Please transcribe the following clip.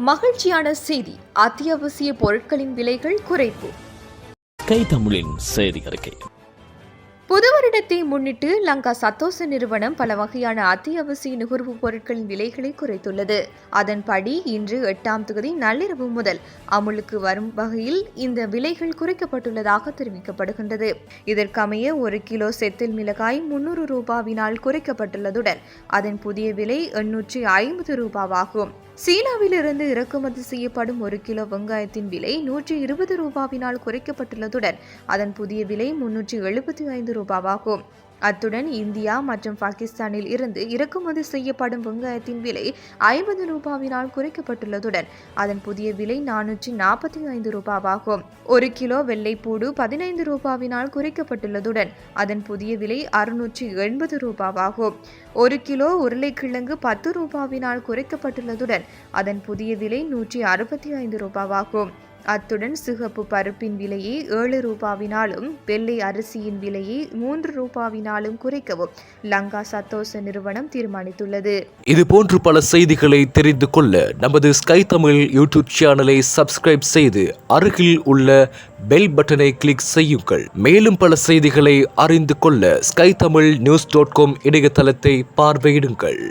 மகிழ்ச்சியான செய்தி. அத்தியாவசிய பொருட்களின் விலைகள் குறைப்பு. கை தமிழின் செய்தி அறிக்கை. புது வருடத்தை முன்னிட்டு லங்கா சத்தோச நிறுவனம் பல வகையான அத்தியாவசிய நுகர்வுப் பொருட்களின் விலைகளை குறைத்துள்ளது. அதன்படி இன்று எட்டாம் தேதி நள்ளிரவு முதல் அமுலுக்கு வரும் வகையில் இந்த விலைகள் குறைக்கப்பட்டுள்ளதாக தெரிவிக்கப்படுகின்றது. இதற்கமைய ஒரு கிலோ செத்தில் மிளகாய் முன்னூறு ரூபாவினால் குறைக்கப்பட்டுள்ளதுடன் அதன் புதிய விலை எண்ணூற்றி ஐம்பது ரூபாவாகும். சீனாவிலிருந்து இறக்குமதி செய்யப்படும் ஒரு கிலோ வெங்காயத்தின் விலை நூற்றி இருபது ரூபாவினால் குறைக்கப்பட்டுள்ளதுடன் அதன் புதிய விலை முன்னூற்றி எழுபத்தி ஐந்து ரூபாவாகும். அத்துடன் இந்தியா மற்றும் பாகிஸ்தானில் இருந்து இறக்குமதி செய்யப்படும் வெங்காயத்தின் விலை ஐம்பது ரூபாவினால் குறைக்கப்பட்டுள்ளதுடன் அதன் புதிய விலை நானூற்றி நாற்பத்தி ஐந்து ரூபாவாகும். ஒரு கிலோ வெள்ளைப்பூடு பதினைந்து ரூபாவினால் குறைக்கப்பட்டுள்ளதுடன் அதன் புதிய விலை அறுநூற்றி எண்பது ரூபாவாகும். ஒரு கிலோ உருளைக்கிழங்கு பத்து ரூபாவினால் குறைக்கப்பட்டுள்ளதுடன் அதன் புதிய விலை நூற்றி அறுபத்தி ஐந்து ரூபாவாகும். அத்துடன் சிகப்பு பருப்பின் விலையை ஏழு ரூபாவினாலும் வெள்ளை அரிசியின் விலையை மூன்று ரூபாவினாலும் குறைக்கவும் லங்கா சத்தோச நிறுவனம் தீர்மானித்துள்ளது. இது போன்று பல செய்திகளை தெரிந்து கொள்ள நமது ஸ்கை தமிழ் யூடியூப் சேனலை சப்ஸ்கிரைப் செய்து அருகில் உள்ள பெல் பட்டனை கிளிக் செய்யுங்கள். மேலும் பல செய்திகளை அறிந்து கொள்ள sky Tamil news dot com இணையதளத்தை பார்வையிடுங்கள்.